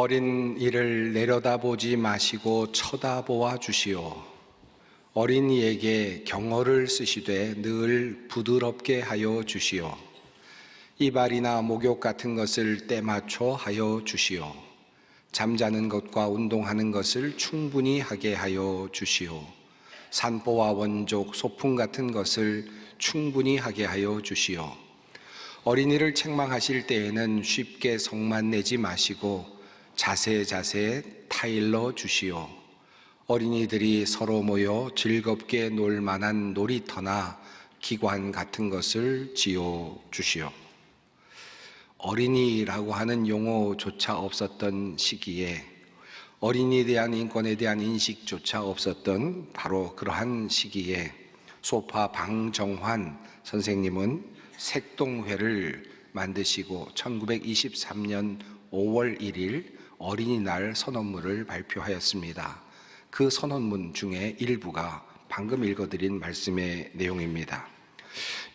어린 이를 내려다보지 마시고 쳐다보아 주시오. 어린이에게 경어를 쓰시되 늘 부드럽게 하여 주시오. 이발이나 목욕 같은 것을 때맞춰 하여 주시오. 잠자는 것과 운동하는 것을 충분히 하게 하여 주시오. 산보와 원족, 소풍 같은 것을 충분히 하게 하여 주시오. 어린이를 책망하실 때에는 쉽게 성만 내지 마시고 자세 자세 타일러 주시오. 어린이들이 서로 모여 즐겁게 놀 만한 놀이터나 기관 같은 것을 지어 주시오. 어린이라고 하는 용어조차 없었던 시기에 어린이에 대한 인권에 대한 인식조차 없었던 바로 그러한 시기에 소파 방정환 선생님은 색동회를 만드시고 1923년 5월 1일 어린이날 선언문을 발표하였습니다. 그 선언문 중에 일부가 방금 읽어드린 말씀의 내용입니다.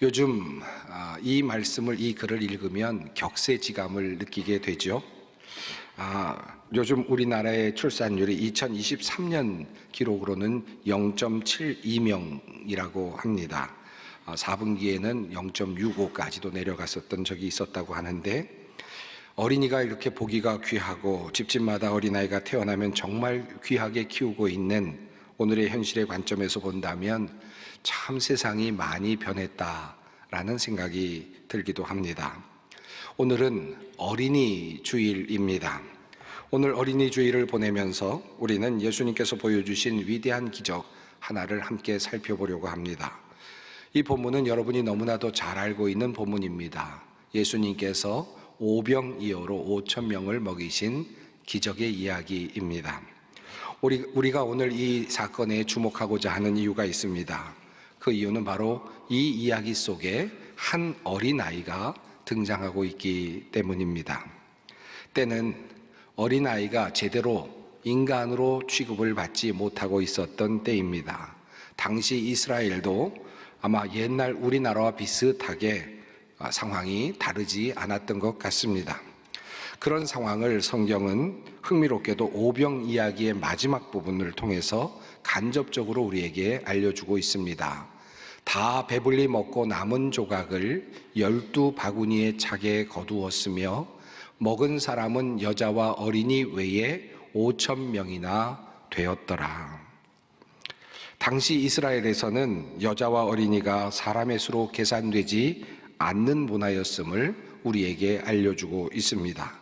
요즘 아, 이 말씀을 이 글을 읽으면 격세지감을 느끼게 되죠. 아, 요즘 우리나라의 출산율이 2023년 기록으로는 0.72명이라고 합니다. 아, 4분기에는 0.65까지도 내려갔었던 적이 있었다고 하는데 어린이가 이렇게 보기가 귀하고 집집마다 어린아이가 태어나면 정말 귀하게 키우고 있는 오늘의 현실의 관점에서 본다면 참 세상이 많이 변했다라는 생각이 들기도 합니다. 오늘은 어린이 주일입니다. 오늘 어린이 주일을 보내면서 우리는 예수님께서 보여주신 위대한 기적 하나를 함께 살펴보려고 합니다. 이 본문은 여러분이 너무나도 잘 알고 있는 본문입니다. 예수님께서 오병이어로 5천 명을 먹이신 기적의 이야기입니다. 우리, 우리가 오늘 이 사건에 주목하고자 하는 이유가 있습니다. 그 이유는 바로 이 이야기 속에 한 어린아이가 등장하고 있기 때문입니다. 때는 어린아이가 제대로 인간으로 취급을 받지 못하고 있었던 때입니다. 당시 이스라엘도 아마 옛날 우리나라와 비슷하게 상황이 다르지 않았던 것 같습니다. 그런 상황을 성경은 흥미롭게도 오병 이야기의 마지막 부분을 통해서 간접적으로 우리에게 알려주고 있습니다. 다 배불리 먹고 남은 조각을 열두 바구니에 차게 거두었으며 먹은 사람은 여자와 어린이 외에 오천 명이나 되었더라. 당시 이스라엘에서는 여자와 어린이가 사람의 수로 계산되지 않는 문화였음을 우리에게 알려주고 있습니다.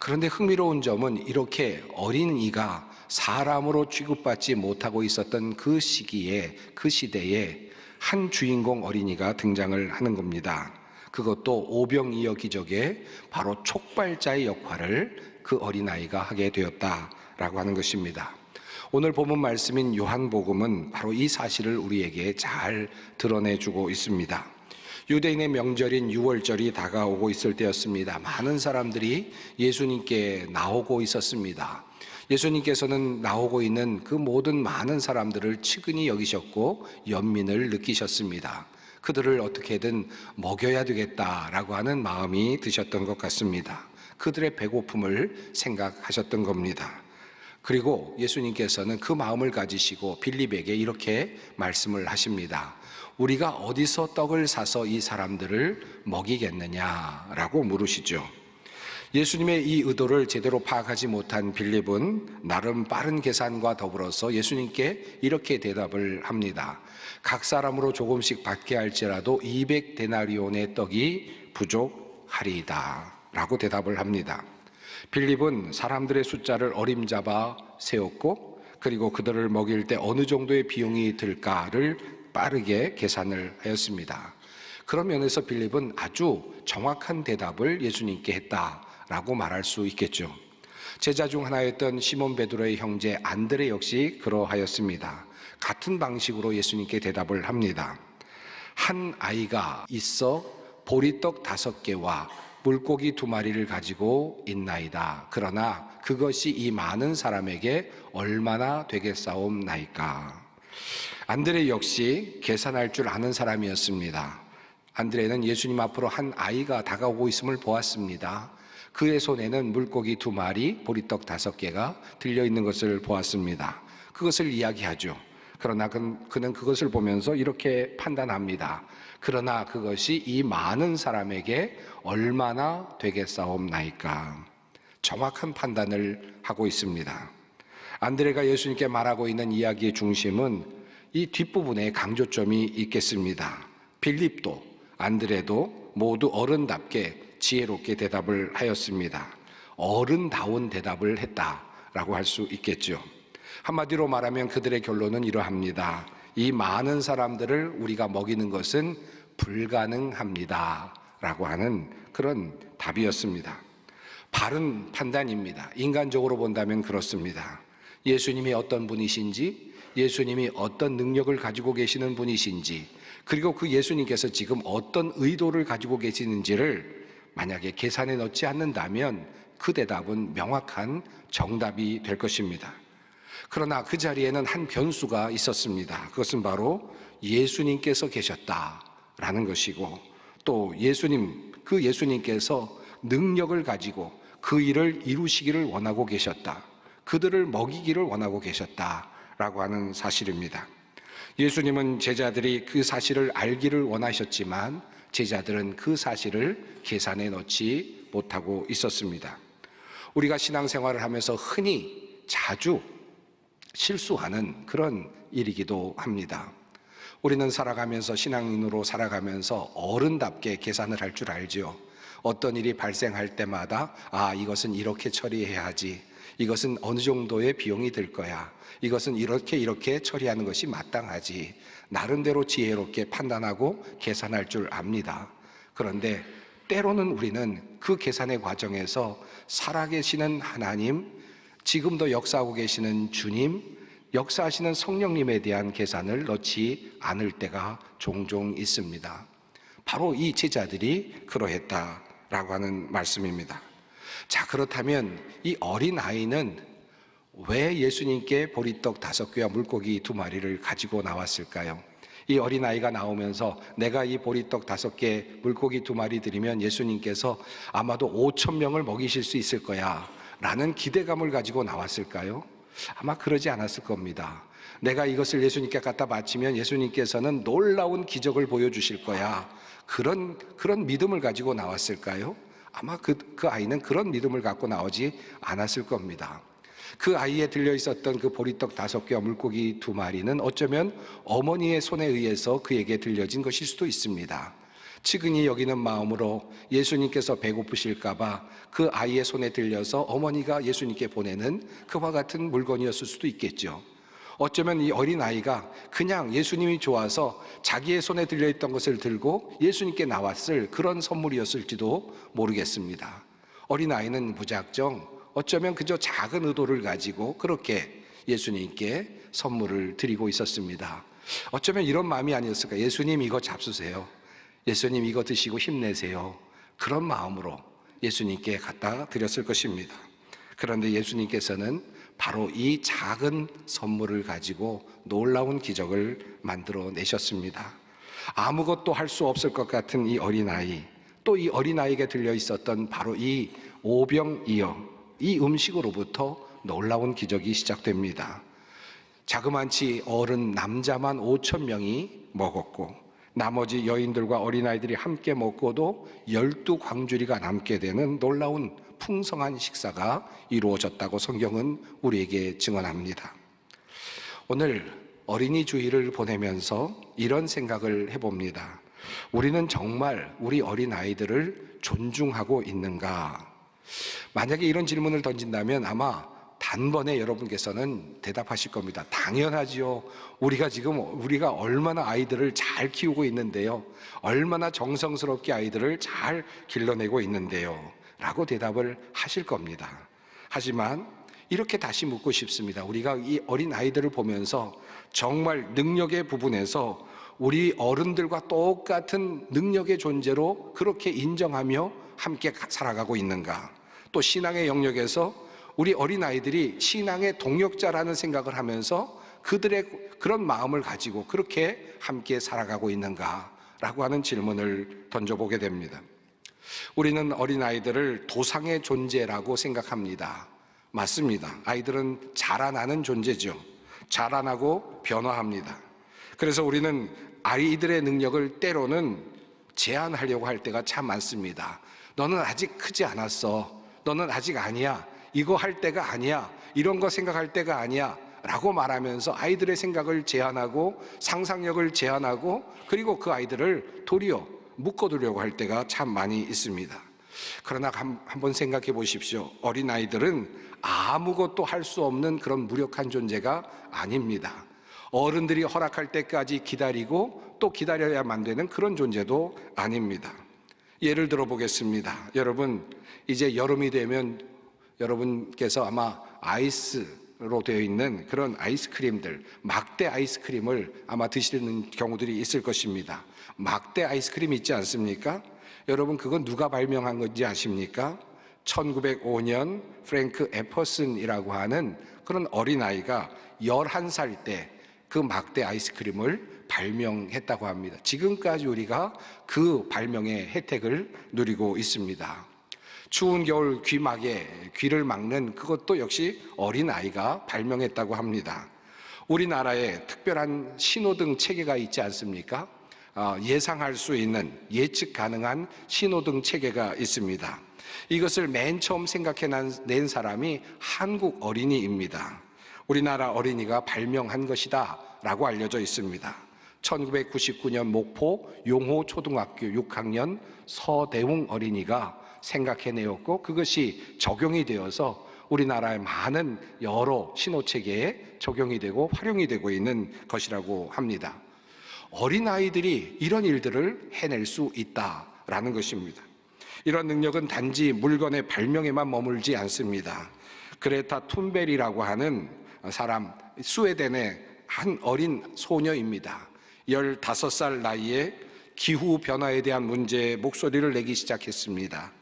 그런데 흥미로운 점은 이렇게 어린 이가 사람으로 취급받지 못하고 있었던 그 시기에, 그 시대에 한 주인공 어린이가 등장을 하는 겁니다. 그것도 오병이어 기적의 바로 촉발자의 역할을 그 어린아이가 하게 되었다라고 하는 것입니다. 오늘 본문 말씀인 요한복음은 바로 이 사실을 우리에게 잘 드러내주고 있습니다. 유대인의 명절인 6월절이 다가오고 있을 때였습니다. 많은 사람들이 예수님께 나오고 있었습니다. 예수님께서는 나오고 있는 그 모든 많은 사람들을 측은히 여기셨고 연민을 느끼셨습니다. 그들을 어떻게든 먹여야 되겠다라고 하는 마음이 드셨던 것 같습니다. 그들의 배고픔을 생각하셨던 겁니다. 그리고 예수님께서는 그 마음을 가지시고 빌립에게 이렇게 말씀을 하십니다. 우리가 어디서 떡을 사서 이 사람들을 먹이겠느냐라고 물으시죠. 예수님의 이 의도를 제대로 파악하지 못한 빌립은 나름 빠른 계산과 더불어서 예수님께 이렇게 대답을 합니다. 각 사람으로 조금씩 받게 할지라도 200데나리온의 떡이 부족하리이다. 라고 대답을 합니다. 빌립은 사람들의 숫자를 어림잡아 세웠고 그리고 그들을 먹일 때 어느 정도의 비용이 들까를 빠르게 계산을 하였습니다. 그런 면에서 빌립은 아주 정확한 대답을 예수님께 했다라고 말할 수 있겠죠. 제자 중 하나였던 시몬 베드로의 형제 안드레 역시 그러하였습니다. 같은 방식으로 예수님께 대답을 합니다. 한 아이가 있어 보리떡 다섯 개와 물고기 두 마리를 가지고 있나이다. 그러나 그것이 이 많은 사람에게 얼마나 되겠사옵나이까. 안드레 역시 계산할 줄 아는 사람이었습니다. 안드레는 예수님 앞으로 한 아이가 다가오고 있음을 보았습니다. 그의 손에는 물고기 두 마리, 보리떡 다섯 개가 들려 있는 것을 보았습니다. 그것을 이야기하죠. 그러나 그- 그는 그것을 보면서 이렇게 판단합니다. 그러나 그것이 이 많은 사람에게 얼마나 되겠사옵나이까. 정확한 판단을 하고 있습니다. 안드레가 예수님께 말하고 있는 이야기의 중심은 이 뒷부분에 강조점이 있겠습니다. 빌립도, 안드레도 모두 어른답게 지혜롭게 대답을 하였습니다. 어른다운 대답을 했다라고 할 수 있겠죠. 한마디로 말하면 그들의 결론은 이러합니다. 이 많은 사람들을 우리가 먹이는 것은 불가능합니다. 라고 하는 그런 답이었습니다. 바른 판단입니다. 인간적으로 본다면 그렇습니다. 예수님이 어떤 분이신지, 예수님이 어떤 능력을 가지고 계시는 분이신지, 그리고 그 예수님께서 지금 어떤 의도를 가지고 계시는지를 만약에 계산에 넣지 않는다면 그 대답은 명확한 정답이 될 것입니다. 그러나 그 자리에는 한 변수가 있었습니다. 그것은 바로 예수님께서 계셨다라는 것이고 또 예수님, 그 예수님께서 능력을 가지고 그 일을 이루시기를 원하고 계셨다. 그들을 먹이기를 원하고 계셨다 라고 하는 사실입니다. 예수님은 제자들이 그 사실을 알기를 원하셨지만 제자들은 그 사실을 계산에 넣지 못하고 있었습니다. 우리가 신앙생활을 하면서 흔히 자주 실수하는 그런 일이기도 합니다. 우리는 살아가면서 신앙인으로 살아가면서 어른답게 계산을 할 줄 알지요. 어떤 일이 발생할 때마다 아 이것은 이렇게 처리해야 하지. 이것은 어느 정도의 비용이 들 거야. 이것은 이렇게 이렇게 처리하는 것이 마땅하지. 나름대로 지혜롭게 판단하고 계산할 줄 압니다. 그런데 때로는 우리는 그 계산의 과정에서 살아계시는 하나님, 지금도 역사하고 계시는 주님, 역사하시는 성령님에 대한 계산을 넣지 않을 때가 종종 있습니다. 바로 이 제자들이 그러했다라고 하는 말씀입니다. 자, 그렇다면 이 어린 아이는 왜 예수님께 보리떡 다섯 개와 물고기 두 마리를 가지고 나왔을까요? 이 어린 아이가 나오면서 내가 이 보리떡 다섯 개, 물고기 두 마리 드리면 예수님께서 아마도 오천 명을 먹이실 수 있을 거야. 라는 기대감을 가지고 나왔을까요? 아마 그러지 않았을 겁니다. 내가 이것을 예수님께 갖다 바치면 예수님께서는 놀라운 기적을 보여주실 거야. 그런, 그런 믿음을 가지고 나왔을까요? 아마 그, 그 아이는 그런 믿음을 갖고 나오지 않았을 겁니다. 그 아이에 들려 있었던 그 보리떡 다섯 개와 물고기 두 마리는 어쩌면 어머니의 손에 의해서 그에게 들려진 것일 수도 있습니다. 측은히 여기는 마음으로 예수님께서 배고프실까봐 그 아이의 손에 들려서 어머니가 예수님께 보내는 그와 같은 물건이었을 수도 있겠죠. 어쩌면 이 어린 아이가 그냥 예수님이 좋아서 자기의 손에 들려 있던 것을 들고 예수님께 나왔을 그런 선물이었을지도 모르겠습니다. 어린 아이는 무작정 어쩌면 그저 작은 의도를 가지고 그렇게 예수님께 선물을 드리고 있었습니다. 어쩌면 이런 마음이 아니었을까? 예수님 이거 잡수세요. 예수님 이거 드시고 힘내세요. 그런 마음으로 예수님께 갖다 드렸을 것입니다. 그런데 예수님께서는 바로 이 작은 선물을 가지고 놀라운 기적을 만들어 내셨습니다. 아무것도 할 수 없을 것 같은 이 어린아이, 또 이 어린아이에게 들려 있었던 바로 이 오병이어, 이 음식으로부터 놀라운 기적이 시작됩니다. 자그만치 어른 남자만 5천 명이 먹었고 나머지 여인들과 어린아이들이 함께 먹고도 열두 광주리가 남게 되는 놀라운 풍성한 식사가 이루어졌다고 성경은 우리에게 증언합니다. 오늘 어린이 주일을 보내면서 이런 생각을 해봅니다. 우리는 정말 우리 어린아이들을 존중하고 있는가? 만약에 이런 질문을 던진다면 아마 단번에 여러분께서는 대답하실 겁니다. 당연하지요. 우리가 지금 우리가 얼마나 아이들을 잘 키우고 있는데요. 얼마나 정성스럽게 아이들을 잘 길러내고 있는데요. 라고 대답을 하실 겁니다. 하지만 이렇게 다시 묻고 싶습니다. 우리가 이 어린 아이들을 보면서 정말 능력의 부분에서 우리 어른들과 똑같은 능력의 존재로 그렇게 인정하며 함께 가- 살아가고 있는가? 또 신앙의 영역에서 우리 어린아이들이 신앙의 동력자라는 생각을 하면서 그들의 그런 마음을 가지고 그렇게 함께 살아가고 있는가라고 하는 질문을 던져보게 됩니다. 우리는 어린아이들을 도상의 존재라고 생각합니다. 맞습니다. 아이들은 자라나는 존재죠. 자라나고 변화합니다. 그래서 우리는 아이들의 능력을 때로는 제한하려고 할 때가 참 많습니다. 너는 아직 크지 않았어. 너는 아직 아니야. 이거 할 때가 아니야. 이런 거 생각할 때가 아니야. 라고 말하면서 아이들의 생각을 제한하고 상상력을 제한하고 그리고 그 아이들을 도리어 묶어두려고 할 때가 참 많이 있습니다. 그러나 한- 한번 생각해 보십시오. 어린아이들은 아무것도 할 수 없는 그런 무력한 존재가 아닙니다. 어른들이 허락할 때까지 기다리고 또 기다려야만 되는 그런 존재도 아닙니다. 예를 들어 보겠습니다. 여러분, 이제 여름이 되면 여러분께서 아마 아이스로 되어 있는 그런 아이스크림들, 막대 아이스크림을 아마 드시는 경우들이 있을 것입니다. 막대 아이스크림 있지 않습니까? 여러분, 그건 누가 발명한 건지 아십니까? 1905년 프랭크 에퍼슨이라고 하는 그런 어린아이가 11살 때 그 막대 아이스크림을 발명했다고 합니다. 지금까지 우리가 그 발명의 혜택을 누리고 있습니다. 추운 겨울 귀막에 귀를 막는 그것도 역시 어린 아이가 발명했다고 합니다. 우리나라에 특별한 신호등 체계가 있지 않습니까? 아, 예상할 수 있는 예측 가능한 신호등 체계가 있습니다. 이것을 맨 처음 생각해 낸 사람이 한국 어린이입니다. 우리나라 어린이가 발명한 것이다 라고 알려져 있습니다. 1999년 목포 용호 초등학교 6학년 서대웅 어린이가 생각해내었고 그것이 적용이 되어서 우리나라의 많은 여러 신호체계에 적용이 되고 활용이 되고 있는 것이라고 합니다. 어린아이들이 이런 일들을 해낼 수 있다라는 것입니다. 이런 능력은 단지 물건의 발명에만 머물지 않습니다. 그레타 툰베리라고 하는 사람, 스웨덴의 한 어린 소녀입니다. 15살 나이에 기후 변화에 대한 문제에 목소리를 내기 시작했습니다.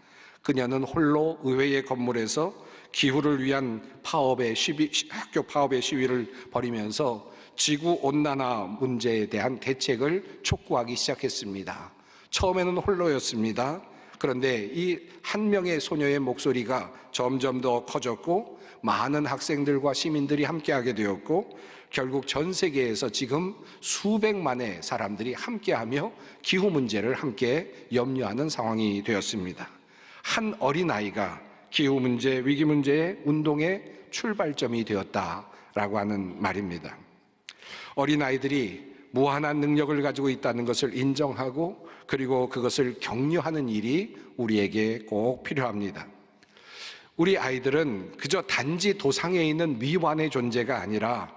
그녀는 홀로 의회의 건물에서 기후를 위한 파업의 시비, 학교 파업의 시위를 벌이면서 지구 온난화 문제에 대한 대책을 촉구하기 시작했습니다. 처음에는 홀로였습니다. 그런데 이 한 명의 소녀의 목소리가 점점 더 커졌고 많은 학생들과 시민들이 함께하게 되었고 결국 전 세계에서 지금 수백만의 사람들이 함께하며 기후 문제를 함께 염려하는 상황이 되었습니다. 한 어린아이가 기후 문제, 위기 문제의 운동의 출발점이 되었다라고 하는 말입니다. 어린아이들이 무한한 능력을 가지고 있다는 것을 인정하고 그리고 그것을 격려하는 일이 우리에게 꼭 필요합니다. 우리 아이들은 그저 단지 도상에 있는 미완의 존재가 아니라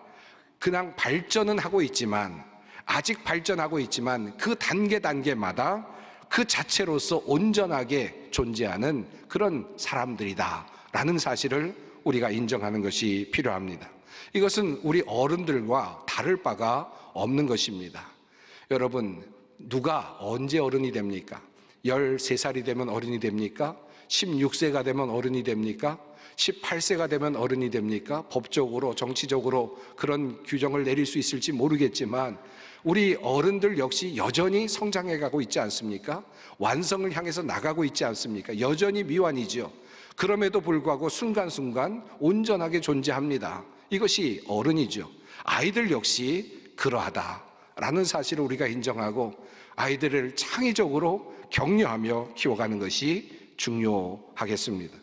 그냥 발전은 하고 있지만 아직 발전하고 있지만 그 단계 단계마다 그 자체로서 온전하게 존재하는 그런 사람들이다라는 사실을 우리가 인정하는 것이 필요합니다. 이것은 우리 어른들과 다를 바가 없는 것입니다. 여러분, 누가 언제 어른이 됩니까? 13살이 되면 어른이 됩니까? 16세가 되면 어른이 됩니까? 18세가 되면 어른이 됩니까? 법적으로, 정치적으로 그런 규정을 내릴 수 있을지 모르겠지만 우리 어른들 역시 여전히 성장해 가고 있지 않습니까? 완성을 향해서 나가고 있지 않습니까? 여전히 미완이죠. 그럼에도 불구하고 순간순간 온전하게 존재합니다. 이것이 어른이죠. 아이들 역시 그러하다라는 사실을 우리가 인정하고 아이들을 창의적으로 격려하며 키워가는 것이 중요하겠습니다.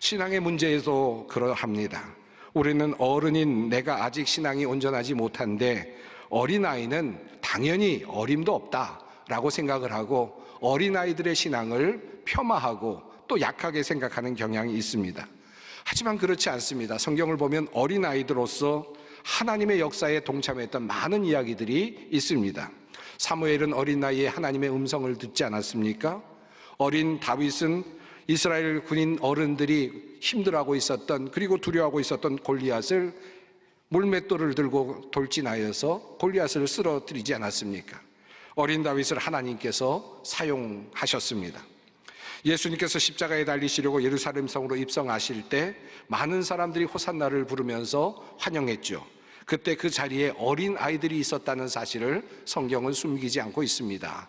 신앙의 문제에도 그러합니다. 우리는 어른인 내가 아직 신앙이 온전하지 못한데 어린아이는 당연히 어림도 없다라고 생각을 하고 어린아이들의 신앙을 폄하하고 또 약하게 생각하는 경향이 있습니다. 하지만 그렇지 않습니다. 성경을 보면 어린아이들로서 하나님의 역사에 동참했던 많은 이야기들이 있습니다. 사무엘은 어린 나이에 하나님의 음성을 듣지 않았습니까? 어린 다윗은 이스라엘 군인 어른들이 힘들어하고 있었던 그리고 두려워하고 있었던 골리앗을 물맷돌을 들고 돌진하여서 골리앗을 쓰러뜨리지 않았습니까? 어린 다윗을 하나님께서 사용하셨습니다. 예수님께서 십자가에 달리시려고 예루살렘 성으로 입성하실 때 많은 사람들이 호산나를 부르면서 환영했죠. 그때 그 자리에 어린 아이들이 있었다는 사실을 성경은 숨기지 않고 있습니다.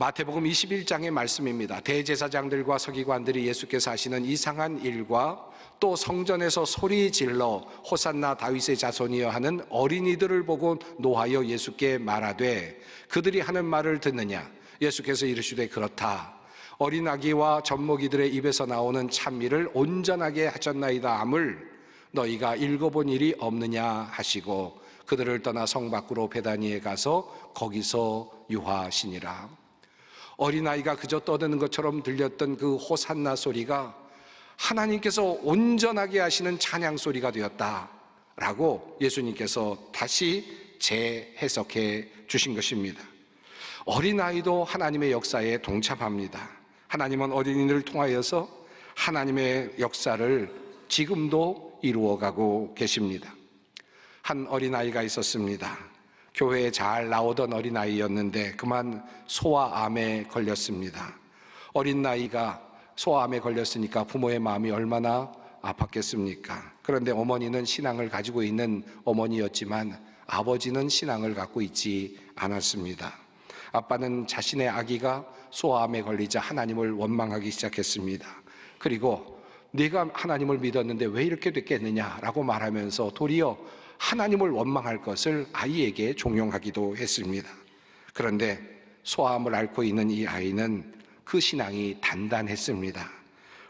마태복음 21장의 말씀입니다. 대제사장들과 서기관들이 예수께서 하시는 이상한 일과 또 성전에서 소리 질러 호산나 다윗의 자손이여 하는 어린이들을 보고 노하여 예수께 말하되 그들이 하는 말을 듣느냐? 예수께서 이르시되 그렇다. 어린 아기와 젖먹이들의 입에서 나오는 찬미를 온전하게 하셨나이다 함을 너희가 읽어본 일이 없느냐? 하시고 그들을 떠나 성 밖으로 베다니에 가서 거기서 유하시니라 어린아이가 그저 떠드는 것처럼 들렸던 그 호산나 소리가 하나님께서 온전하게 하시는 찬양 소리가 되었다 라고 예수님께서 다시 재해석해 주신 것입니다. 어린아이도 하나님의 역사에 동참합니다. 하나님은 어린이를 통하여서 하나님의 역사를 지금도 이루어가고 계십니다. 한 어린아이가 있었습니다. 교회에 잘 나오던 어린아이였는데 그만 소아암에 걸렸습니다. 어린 나이가 소아암에 걸렸으니까 부모의 마음이 얼마나 아팠겠습니까? 그런데 어머니는 신앙을 가지고 있는 어머니였지만 아버지는 신앙을 갖고 있지 않았습니다. 아빠는 자신의 아기가 소아암에 걸리자 하나님을 원망하기 시작했습니다. 그리고 네가 하나님을 믿었는데 왜 이렇게 됐겠느냐라고 말하면서 도리어 하나님을 원망할 것을 아이에게 종용하기도 했습니다. 그런데 소아암을 앓고 있는 이 아이는 그 신앙이 단단했습니다.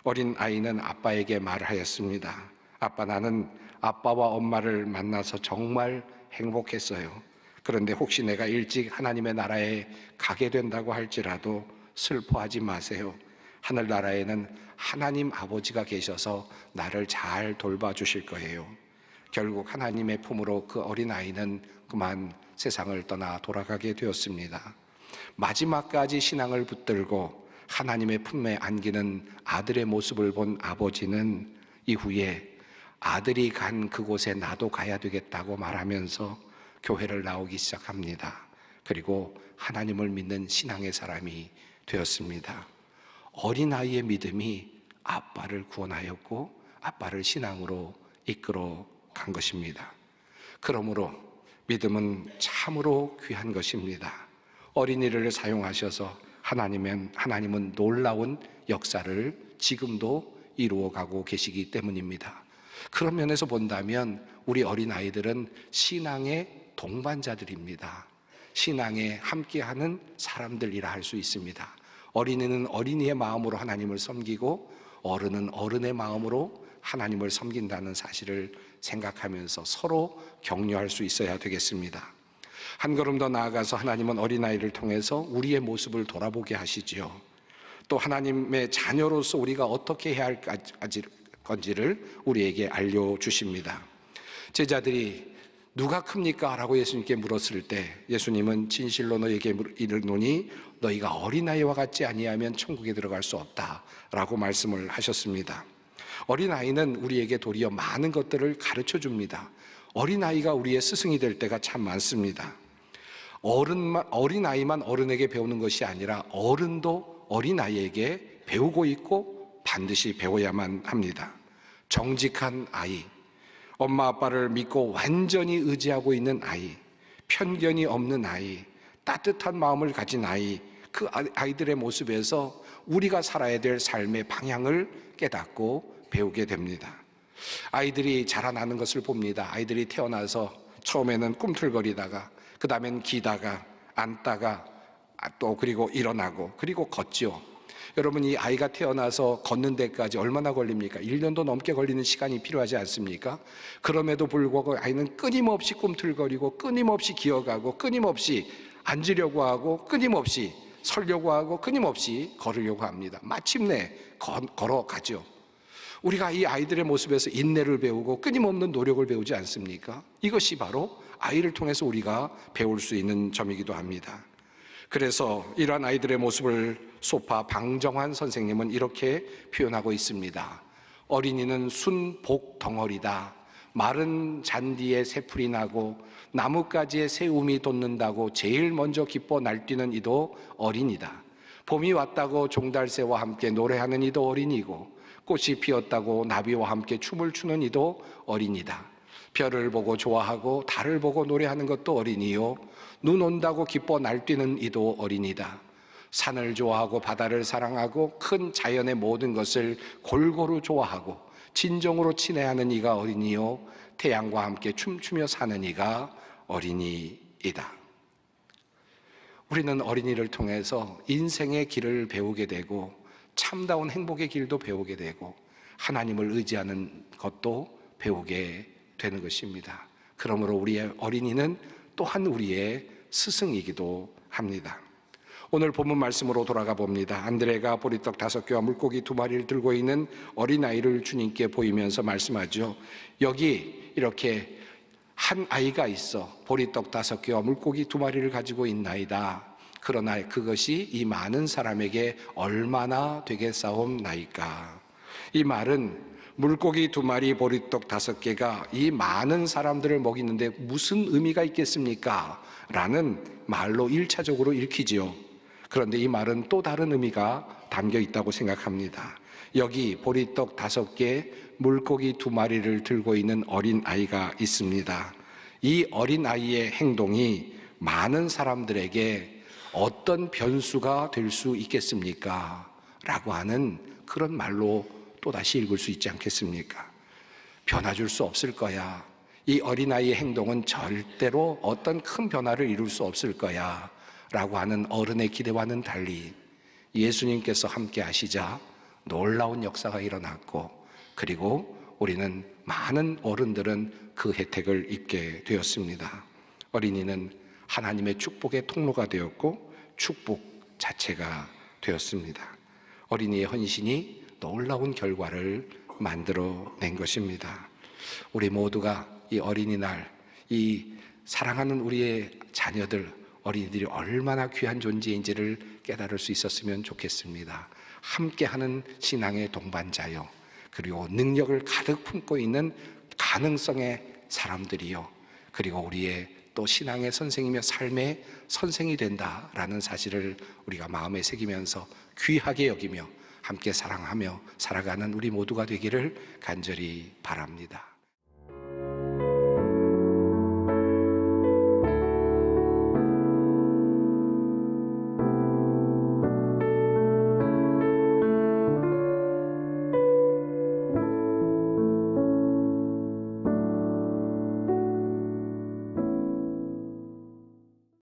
어린 아이는 아빠에게 말하였습니다. 아빠 나는 아빠와 엄마를 만나서 정말 행복했어요. 그런데 혹시 내가 일찍 하나님의 나라에 가게 된다고 할지라도 슬퍼하지 마세요. 하늘나라에는 하나님 아버지가 계셔서 나를 잘 돌봐주실 거예요. 결국 하나님의 품으로 그 어린 아이는 그만 세상을 떠나 돌아가게 되었습니다. 마지막까지 신앙을 붙들고 하나님의 품에 안기는 아들의 모습을 본 아버지는 이후에 아들이 간 그곳에 나도 가야 되겠다고 말하면서 교회를 나오기 시작합니다. 그리고 하나님을 믿는 신앙의 사람이 되었습니다. 어린아이의 믿음이 아빠를 구원하였고 아빠를 신앙으로 이끌어 간 것입니다. 그러므로 믿음은 참으로 귀한 것입니다. 어린이를 사용하셔서 하나님은 하나님은 놀라운 역사를 지금도 이루어 가고 계시기 때문입니다. 그런 면에서 본다면 우리 어린 아이들은 신앙의 동반자들입니다. 신앙에 함께하는 사람들이라 할 수 있습니다. 어린이는 어린이의 마음으로 하나님을 섬기고 어른은 어른의 마음으로 하나님을 섬긴다는 사실을 생각하면서 서로 격려할 수 있어야 되겠습니다. 한 걸음 더 나아가서 하나님은 어린아이를 통해서 우리의 모습을 돌아보게 하시지요. 또 하나님의 자녀로서 우리가 어떻게 해야 할 건지를 우리에게 알려주십니다. 제자들이 누가 큽니까? 라고 예수님께 물었을 때 예수님은 진실로 너에게 이르노니 너희가 어린아이와 같지 아니하면 천국에 들어갈 수 없다 라고 말씀을 하셨습니다. 어린아이는 우리에게 도리어 많은 것들을 가르쳐 줍니다. 어린아이가 우리의 스승이 될 때가 참 많습니다. 어른만, 어린아이만 어른에게 배우는 것이 아니라 어른도 어린아이에게 배우고 있고 반드시 배워야만 합니다. 정직한 아이, 엄마 아빠를 믿고 완전히 의지하고 있는 아이, 편견이 없는 아이, 따뜻한 마음을 가진 아이, 그 아이들의 모습에서 우리가 살아야 될 삶의 방향을 깨닫고 배우게 됩니다. 아이들이 자라나는 것을 봅니다. 아이들이 태어나서 처음에는 꿈틀거리다가, 그 다음엔 기다가, 앉다가, 또 그리고 일어나고, 그리고 걷죠. 여러분 이 아이가 태어나서 걷는 데까지 얼마나 걸립니까? 1년도 넘게 걸리는 시간이 필요하지 않습니까? 그럼에도 불구하고 아이는 끊임없이 꿈틀거리고 끊임없이 기어가고 끊임없이 앉으려고 하고 끊임없이 설려고 하고 끊임없이 걸으려고 합니다. 마침내 걸어가죠. 우리가 이 아이들의 모습에서 인내를 배우고 끊임없는 노력을 배우지 않습니까? 이것이 바로 아이를 통해서 우리가 배울 수 있는 점이기도 합니다. 그래서 이러한 아이들의 모습을 소파 방정환 선생님은 이렇게 표현하고 있습니다. 어린이는 순복 덩어리다. 마른 잔디에 새풀이 나고 나뭇가지에 새움이 돋는다고 제일 먼저 기뻐 날뛰는 이도 어린이다. 봄이 왔다고 종달새와 함께 노래하는 이도 어린이고 꽃이 피었다고 나비와 함께 춤을 추는 이도 어린이다. 별을 보고 좋아하고 달을 보고 노래하는 것도 어린이요. 눈 온다고 기뻐 날뛰는 이도 어린이다. 산을 좋아하고 바다를 사랑하고 큰 자연의 모든 것을 골고루 좋아하고 진정으로 친애하는 이가 어린이요. 태양과 함께 춤추며 사는 이가 어린이이다. 우리는 어린이를 통해서 인생의 길을 배우게 되고 참다운 행복의 길도 배우게 되고 하나님을 의지하는 것도 배우게 되는 것입니다. 그러므로 우리의 어린이는 또한 우리의 스승이기도 합니다. 오늘 본문 말씀으로 돌아가 봅니다. 안드레가 보리떡 다섯 개와 물고기 두 마리를 들고 있는 어린아이를 주님께 보이면서 말씀하죠. 여기 이렇게 한 아이가 있어 보리떡 다섯 개와 물고기 두 마리를 가지고 있나이다. 그러나 그것이 이 많은 사람에게 얼마나 되겠사옵나이까. 이 말은 물고기 두 마리 보리떡 다섯 개가 이 많은 사람들을 먹이는데 무슨 의미가 있겠습니까? 라는 말로 일차적으로 읽히지요. 그런데 이 말은 또 다른 의미가 담겨 있다고 생각합니다. 여기 보리떡 다섯 개, 물고기 두 마리를 들고 있는 어린 아이가 있습니다. 이 어린 아이의 행동이 많은 사람들에게 어떤 변수가 될 수 있겠습니까? 라고 하는 그런 말로 또다시 읽을 수 있지 않겠습니까? 변화줄 수 없을 거야. 이 어린아이의 행동은 절대로 어떤 큰 변화를 이룰 수 없을 거야. 라고 하는 어른의 기대와는 달리 예수님께서 함께 하시자 놀라운 역사가 일어났고 그리고 우리는 많은 어른들은 그 혜택을 입게 되었습니다. 어린이는 하나님의 축복의 통로가 되었고 축복 자체가 되었습니다. 어린이의 헌신이 놀라운 결과를 만들어낸 것입니다. 우리 모두가 이 어린이날, 이 사랑하는 우리의 자녀들, 어린이들이 얼마나 귀한 존재인지를 깨달을 수 있었으면 좋겠습니다. 함께하는 신앙의 동반자요. 그리고 능력을 가득 품고 있는 가능성의 사람들이요. 그리고 우리의 또 신앙의 선생이며 삶의 선생이 된다라는 사실을 우리가 마음에 새기면서 귀하게 여기며 함께 사랑하며 살아가는 우리 모두가 되기를 간절히 바랍니다.